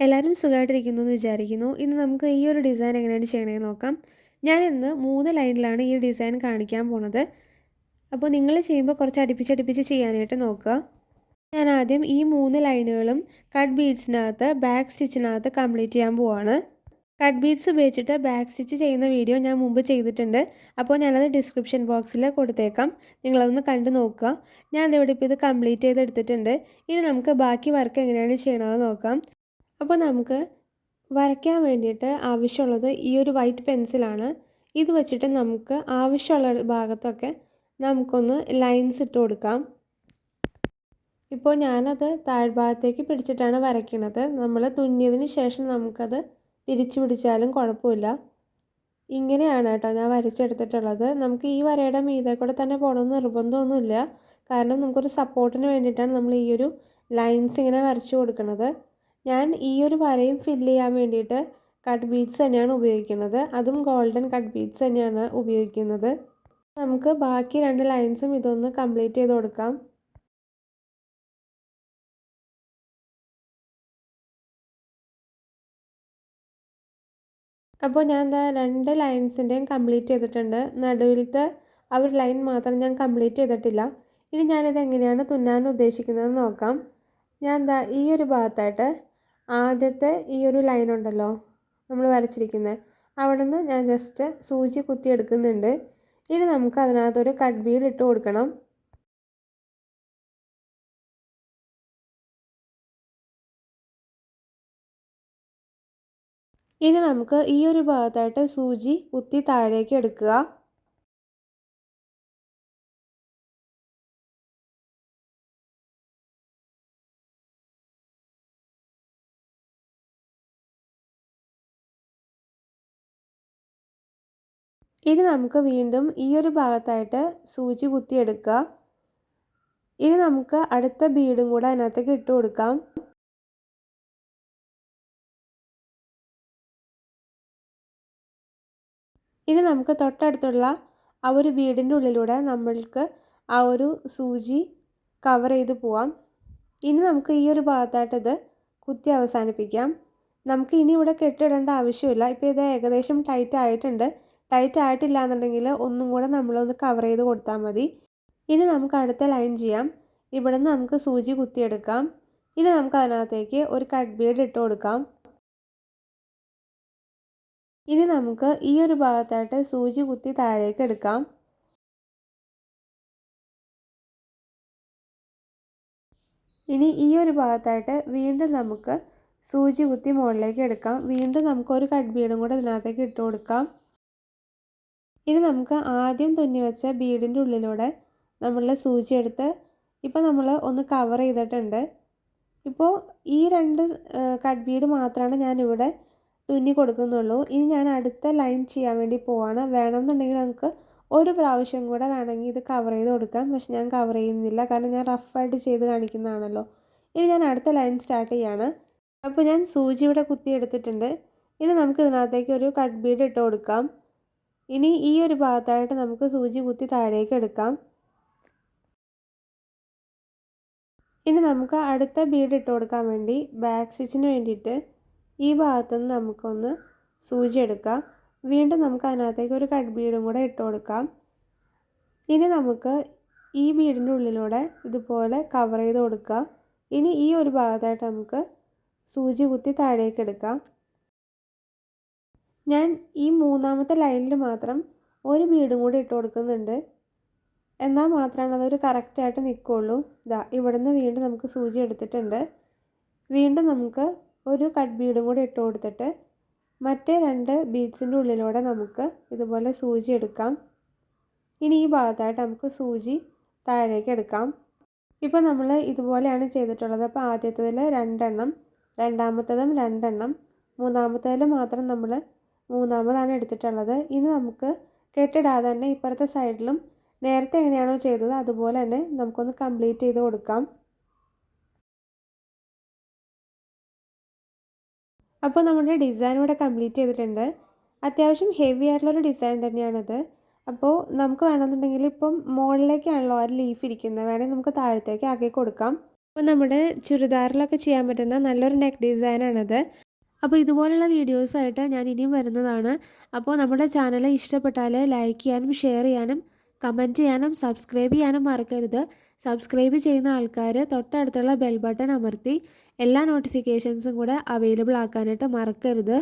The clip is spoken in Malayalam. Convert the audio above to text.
എല്ലാവരും സുഖമായിട്ടിരിക്കുന്നു എന്ന് വിചാരിക്കുന്നു. ഇന്ന് നമുക്ക് ഈ ഒരു ഡിസൈൻ എങ്ങനെയാണ് ചെയ്യണമെന്ന് നോക്കാം. ഞാൻ ഇന്ന് മൂന്ന് ലൈനിലാണ് ഈ ഡിസൈൻ കാണിക്കാൻ പോണത്. അപ്പോൾ നിങ്ങൾ ചെയ്യുമ്പോൾ കുറച്ച് അടുപ്പിച്ച് അടുപ്പിച്ച് ചെയ്യാനായിട്ട് നോക്കുക. ഞാൻ ആദ്യം ഈ മൂന്ന് ലൈനുകളും കട്ട് ബീഡ്സിനകത്ത് ബാക്ക് സ്റ്റിച്ചിനകത്ത് കംപ്ലീറ്റ് ചെയ്യാൻ പോവാണ്. കട്ട് ബീഡ്സ് ഉപയോഗിച്ചിട്ട് ബാക്ക് സ്റ്റിച്ച് ചെയ്യുന്ന വീഡിയോ ഞാൻ മുമ്പ് ചെയ്തിട്ടുണ്ട്. അപ്പോൾ ഞാനത് ഡിസ്ക്രിപ്ഷൻ ബോക്സിൽ കൊടുത്തേക്കാം. നിങ്ങളതൊന്ന് കണ്ടു നോക്കുക. ഞാൻ ഇവിടെ ഇപ്പോൾ ഇത് കംപ്ലീറ്റ് ചെയ്തെടുത്തിട്ടുണ്ട്. ഇനി നമുക്ക് ബാക്കി വർക്ക് എങ്ങനെയാണ് ചെയ്യണമെന്ന് നോക്കാം. അപ്പോൾ നമുക്ക് വരയ്ക്കാൻ വേണ്ടിയിട്ട് ആവശ്യമുള്ളത് ഈ ഒരു വൈറ്റ് പെൻസിലാണ് ഇത് വെച്ചിട്ട് നമുക്ക് ആവശ്യമുള്ള ഭാഗത്തൊക്കെ നമുക്കൊന്ന് ലൈൻസ് ഇട്ട് കൊടുക്കാം. ഇപ്പോൾ ഞാനത് താഴ്ഭാഗത്തേക്ക് പിടിച്ചിട്ടാണ് വരയ്ക്കുന്നത്. നമ്മൾ തുന്നിയതിന് ശേഷം നമുക്കത് തിരിച്ചു പിടിച്ചാലും കുഴപ്പമില്ല. ഇങ്ങനെയാണ് കേട്ടോ ഞാൻ വരച്ചെടുത്തിട്ടുള്ളത്. നമുക്ക് ഈ വരയുടെ മീതെ കൂടെ തന്നെ പോകണമെന്ന് നിർബന്ധമൊന്നുമില്ല. കാരണം നമുക്കൊരു സപ്പോർട്ടിന് വേണ്ടിയിട്ടാണ് നമ്മൾ ഈ ഒരു ലൈൻസ് ഇങ്ങനെ വരച്ചു കൊടുക്കുന്നത്. ഞാൻ ഈ ഒരു വരയും ഫില്ല് ചെയ്യാൻ വേണ്ടിയിട്ട് കട്ട് ബീഡ്സ് തന്നെയാണ് ഉപയോഗിക്കുന്നത്. അതും ഗോൾഡൻ കട്ട് ബീഡ്സ് തന്നെയാണ് ഉപയോഗിക്കുന്നത്. നമുക്ക് ബാക്കി രണ്ട് ലൈൻസും ഇതൊന്ന് കംപ്ലീറ്റ് ചെയ്ത് കൊടുക്കാം. അപ്പോൾ ഞാൻ എന്താ രണ്ട് ലൈൻസിന്റെയും കംപ്ലീറ്റ് ചെയ്തിട്ടുണ്ട്. നടുവിലത്തെ ആ ഒരു ലൈൻ മാത്രം ഞാൻ കംപ്ലീറ്റ് ചെയ്തിട്ടില്ല. ഇനി ഞാനിത് എങ്ങനെയാണ് തുന്നാൻ ഉദ്ദേശിക്കുന്നത് നോക്കാം. ഞാൻ എന്താ ഈ ഒരു ഭാഗത്തായിട്ട് ആദ്യത്തെ ഈ ഒരു ലൈൻ ഉണ്ടല്ലോ നമ്മൾ വരച്ചിരിക്കുന്നത് അവിടെ നിന്ന് ഞാൻ ജസ്റ്റ് സൂചി കുത്തി എടുക്കുന്നുണ്ട്. ഇനി നമുക്ക് അതിനകത്തൊരു കട്ട് ബീഡ് ഇട്ട് കൊടുക്കണം. ഇനി നമുക്ക് ഈ ഒരു ഭാഗത്തായിട്ട് സൂചി കുത്തി താഴേക്ക് എടുക്കുക. ഇനി നമുക്ക് വീണ്ടും ഈ ഒരു ഭാഗത്തായിട്ട് സൂചി കുത്തിയെടുക്കുക. ഇനി നമുക്ക് അടുത്ത ബീഡും കൂടെ അതിനകത്തേക്ക് ഇട്ട് കൊടുക്കാം. ഇനി നമുക്ക് തൊട്ടടുത്തുള്ള ആ ഒരു ബീഡിന്റെ ഉള്ളിലൂടെ നമ്മൾക്ക് ആ ഒരു സൂചി കവർ ചെയ്ത് പോവാം. ഇനി നമുക്ക് ഈ ഒരു ഭാഗത്തായിട്ട് ഇത് കുത്തി അവസാനിപ്പിക്കാം. നമുക്ക് ഇനി ഇവിടെ കെട്ടിടേണ്ട ആവശ്യമില്ല. ഇപ്പോൾ ഇത് ഏകദേശം ടൈറ്റ് ആയിട്ടുണ്ട്. ടൈറ്റ് ആയിട്ടില്ല എന്നുണ്ടെങ്കിൽ ഒന്നും കൂടെ നമ്മളൊന്ന് കവർ ചെയ്ത് കൊടുത്താൽ മതി. ഇനി നമുക്ക് അടുത്ത ലൈൻ ചെയ്യാം. ഇവിടെ നിന്ന് നമുക്ക് സൂചി കുത്തിയെടുക്കാം. ഇനി നമുക്ക് അതിനകത്തേക്ക് ഒരു കട്ട് ബീഡ് ഇട്ട് കൊടുക്കാം. ഇനി നമുക്ക് ഈ ഒരു ഭാഗത്തായിട്ട് സൂചി കുത്തി താഴേക്ക് എടുക്കാം. ഇനി ഈ ഒരു ഭാഗത്തായിട്ട് വീണ്ടും നമുക്ക് സൂചി കുത്തി മുകളിലേക്ക് എടുക്കാം. വീണ്ടും നമുക്ക് ഒരു കട്ട് ബീഡും കൂടെ ഇതിനകത്തേക്ക് ഇട്ട് കൊടുക്കാം. ഇനി നമുക്ക് ആദ്യം തുന്നി വെച്ച ബീഡിന്റെ ഉള്ളിലൂടെ നമ്മളുടെ സൂചി എടുത്ത് ഇപ്പോൾ നമ്മൾ ഒന്ന് കവർ ചെയ്തിട്ടുണ്ട്. ഇപ്പോൾ ഈ രണ്ട് കട്ട് ബീഡ് മാത്രമാണ് ഞാനിവിടെ തുന്നി കൊടുക്കുന്നുള്ളൂ. ഇനി ഞാൻ അടുത്ത ലൈൻ ചെയ്യാൻ വേണ്ടി പോവാണ്. വേണമെന്നുണ്ടെങ്കിൽ നമുക്ക് ഒരു പ്രാവശ്യം കൂടെ വേണമെങ്കിൽ ഇത് കവർ ചെയ്ത് കൊടുക്കാം. പക്ഷെ ഞാൻ കവർ ചെയ്യുന്നില്ല. കാരണം ഞാൻ റഫായിട്ട് ചെയ്ത് കാണിക്കുന്നതാണല്ലോ. ഇനി ഞാൻ അടുത്ത ലൈൻ സ്റ്റാർട്ട് ചെയ്യാണ്. അപ്പോൾ ഞാൻ സൂചി ഇവിടെ കുത്തി എടുത്തിട്ടുണ്ട്. ഇനി നമുക്ക് ഇതിനകത്തേക്ക് ഒരു കട്ട് ബീഡ് ഇട്ട് കൊടുക്കാം. ഇനി ഈ ഒരു ഭാഗത്തായിട്ട് നമുക്ക് സൂചി കുത്തി താഴേക്ക് എടുക്കാം. ഇനി നമുക്ക് അടുത്ത ബീഡ് ഇട്ട് കൊടുക്കാൻ വേണ്ടി ബാക്ക് സ്റ്റിച്ചിന് വേണ്ടിയിട്ട് ഈ ഭാഗത്തു നിന്ന് നമുക്കൊന്ന് സൂചി എടുക്കാം. വീണ്ടും നമുക്ക് അതിനകത്തേക്ക് ഒരു കട്ട് ബീഡും കൂടെ ഇട്ട് കൊടുക്കാം. ഇനി നമുക്ക് ഈ ബീഡിന്റെ ഉള്ളിലൂടെ ഇതുപോലെ കവർ ചെയ്ത് കൊടുക്കുക ഇനി ഈ ഒരു ഭാഗത്തായിട്ട് നമുക്ക് സൂചി കുത്തി താഴേക്ക് എടുക്കാം. ഞാൻ ഈ മൂന്നാമത്തെ ലൈനിൽ മാത്രം ഒരു ബീഡും കൂടി ഇട്ട് കൊടുക്കുന്നുണ്ട്. എന്നാൽ മാത്രമാണ് അതൊരു കറക്റ്റായിട്ട് നിൽക്കുള്ളൂ ഇതാ ഇവിടെ നിന്ന് വീണ്ടും നമുക്ക് സൂചി എടുത്തിട്ടുണ്ട്. വീണ്ടും നമുക്ക് ഒരു കട്ട് ബീഡും കൂടി ഇട്ട് കൊടുത്തിട്ട് മറ്റേ രണ്ട് ബീഡ്സിന്റെ ഉള്ളിലൂടെ നമുക്ക് ഇതുപോലെ സൂചി എടുക്കാം. ഇനി ഈ ഭാഗത്തായിട്ട് നമുക്ക് സൂചി താഴേക്ക് എടുക്കാം. ഇപ്പോൾ നമ്മൾ ഇതുപോലെയാണ് ചെയ്തിട്ടുള്ളത്. അപ്പോൾ ആദ്യത്തേതിൽ രണ്ടെണ്ണം രണ്ടാമത്തേതും രണ്ടെണ്ണം മൂന്നാമത്തേതിൽ മാത്രം നമ്മൾ മൂന്നാമതാണ് എടുത്തിട്ടുള്ളത്. ഇനി നമുക്ക് കെട്ടിടാതെ തന്നെ ഇപ്പുറത്തെ സൈഡിലും നേരത്തെ എങ്ങനെയാണോ ചെയ്തത് അതുപോലെ തന്നെ നമുക്കൊന്ന് കംപ്ലീറ്റ് ചെയ്ത് കൊടുക്കാം. അപ്പോൾ നമ്മുടെ ഡിസൈൻ ഇവിടെ കംപ്ലീറ്റ് ചെയ്തിട്ടുണ്ട്. അത്യാവശ്യം ഹെവി ആയിട്ടുള്ളൊരു ഡിസൈൻ തന്നെയാണിത്. അപ്പോൾ നമുക്ക് വേണമെന്നുണ്ടെങ്കിൽ ഇപ്പം മുകളിലേക്കാണല്ലോ ആ ലീഫ് ഇരിക്കുന്നത്. വേണമെങ്കിൽ നമുക്ക് താഴത്തേക്ക് ആക്കി കൊടുക്കാം. അപ്പോൾ നമ്മുടെ ചുരിദാറിലൊക്കെ ചെയ്യാൻ പറ്റുന്ന നല്ലൊരു നെക്ക് ഡിസൈനാണത്. അപ്പോൾ ഇതുപോലുള്ള വീഡിയോസായിട്ട് ഞാൻ ഇനിയും വരുന്നതാണ്. അപ്പോൾ നമ്മുടെ ചാനൽ ഇഷ്ടപ്പെട്ടാൽ ലൈക്ക് ചെയ്യാനും ഷെയർ ചെയ്യാനും കമന്റ് ചെയ്യാനും സബ്സ്ക്രൈബ് ചെയ്യാനും മറക്കരുത്. സബ്സ്ക്രൈബ് ചെയ്യുന്ന ആൾക്കാർ തൊട്ടടുത്തുള്ള ബെൽ ബട്ടൺ അമർത്തി എല്ലാ നോട്ടിഫിക്കേഷൻസും കൂടെ അവൈലബിൾ ആക്കാനായിട്ട് മറക്കരുത്.